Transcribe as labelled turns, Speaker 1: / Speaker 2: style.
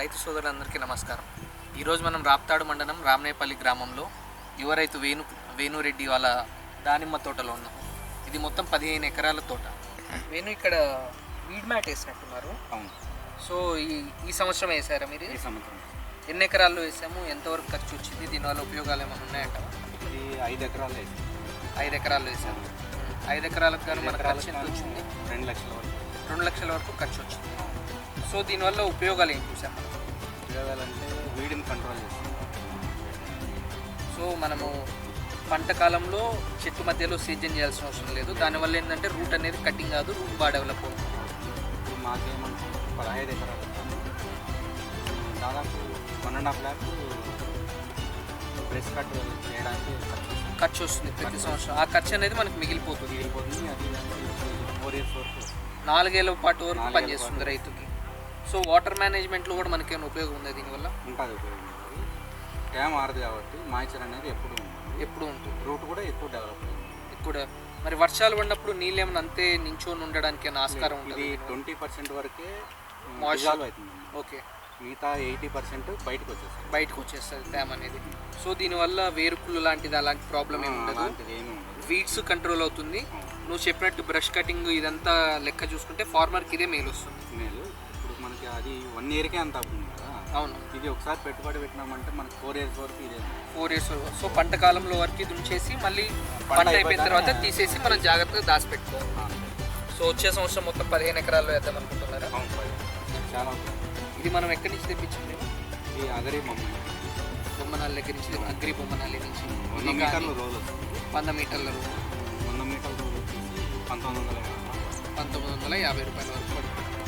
Speaker 1: రైతు సోదరులందరికీ నమస్కారం. ఈరోజు మనం రాప్తాడు మండలం రామనేపల్లి గ్రామంలో యువ రైతు వేణు వేణురెడ్డి వాళ్ళ దానిమ్మ తోటలో ఉన్నాం. ఇది మొత్తం పదిహేను ఎకరాల తోట. వేణు ఇక్కడ వీడ్ మ్యాట్ వేసినట్టున్నారు.
Speaker 2: అవును.
Speaker 1: సో ఈ ఈ సంవత్సరం వేసారా మీరు?
Speaker 2: ఈ సంవత్సరం.
Speaker 1: ఎన్ని ఎకరాల్లో వేసాము? ఎంతవరకు ఖర్చు వచ్చింది? దీనివల్ల ఉపయోగాలు ఏమైనా ఉన్నాయంట
Speaker 2: ఇది ఐదు ఎకరాలు
Speaker 1: ఐదు ఎకరాల్లో వేసాము. ఐదు ఎకరాలకు గాను మన ఖర్చు ఎంత వచ్చింది?
Speaker 2: రెండు లక్షల వరకు.
Speaker 1: రెండు లక్షల వరకు ఖర్చు వచ్చింది. సో దీనివల్ల ఉపయోగాలు ఏం చూసాం
Speaker 2: ఉపయోగాలంటే వీడిని కంట్రోల్ చేస్తాం
Speaker 1: సో మనము పంట కాలంలో చెట్టు మధ్యలో సీజన్ చేయాల్సిన అవసరం లేదు. దానివల్ల ఏంటంటే రూట్ అనేది కటింగ్ కాదు రూట్ బాగా డెవలప్ అవుతుంది.
Speaker 2: ఇప్పుడు మాకేమంటే పదహైదు ఎకరాలు. దాదాపు one and half lakh breast cut చేయడానికి ఖర్చు
Speaker 1: వస్తుంది ప్రతి సంవత్సరం. ఆ ఖర్చు అనేది మనకు మిగిలిపోతుంది.
Speaker 2: మిగిలిపోతుంది. అది ఫోర్ ఇయర్స్ వరకు.
Speaker 1: నాలుగేళ్ళ పాటు వరకు పనిచేస్తుంది రైతుకి. సో వాటర్ మేనేజ్మెంట్లో కూడా మనకేమైనా ఉపయోగం ఉంది దీనివల్ల?
Speaker 2: ఉంటుంది ఉపయోగం ఉంటుంది. ట్యామ్ ఆరదు కాబట్టి మాయిచర్ అనేది ఎప్పుడు ఉంటుంది.
Speaker 1: ఎప్పుడు ఉంటుంది.
Speaker 2: రూట్ కూడా ఎక్కువ డెవలప్ అయింది
Speaker 1: ఇప్పుడు మరి వర్షాలు పడినప్పుడు నీళ్ళు ఏమైనా అంతే నించొని ఉండడానికి ఏమైనా ఆస్కారం ఉంటుంది
Speaker 2: ట్వంటీ పర్సెంట్ వరకే. డిజాల్వ్ అవుతుంది
Speaker 1: ఓకే.
Speaker 2: మిగతా ఎయిటీ పర్సెంట్ బయటకు వచ్చేస్తుంది
Speaker 1: బయటకు వచ్చేస్తుంది తేమ అనేది. సో దీనివల్ల వేరుకుళ్ళు లాంటిది అలాంటి ప్రాబ్లం ఏమి ఉండదు. వీడ్స్ కంట్రోల్ అవుతుంది. నువ్వు చెప్పినట్టు బ్రష్ కటింగ్ ఇదంతా లెక్క చూసుకుంటే ఫార్మర్కి ఇదే మేలు వస్తుంది.
Speaker 2: మేలు. మనకి అది వన్ ఇయర్కే అంత అవుతుంది కదా?
Speaker 1: అవును.
Speaker 2: ఇది ఒకసారి పెట్టుబడి పెట్టినామంటే మనకి ఫోర్ ఇయర్స్ వరకు ఇదే
Speaker 1: ఫోర్ ఇయర్స్ సో పంట కాలంలో వరకు ఇది ఉంచేసి మళ్ళీ
Speaker 2: పంట
Speaker 1: అయిపోయిన తర్వాత తీసేసి మనం జాగ్రత్తగా దాచిపెట్టుకోవాలి. సో వచ్చే సంవత్సరం మొత్తం పదిహేను ఎకరాల్లో వేద్దాం అనుకుంటున్నారా.
Speaker 2: చాలా.
Speaker 1: ఇది మనం ఎక్కడి నుంచి తెప్పించింది
Speaker 2: ఇది అగరి మమ్మల్ని
Speaker 1: బొమ్మనాల దగ్గర నుంచి అగ్రి బొమ్మనాలి నుంచి.
Speaker 2: వంద మీటర్లు రోజు
Speaker 1: వంద మీటర్ల రూట్
Speaker 2: వంద మీటర్ల రోజు పంతొమ్మిది వందల యాభై.
Speaker 1: పంతొమ్మిది వందల యాభై రూపాయల వరకు పడుతుంది.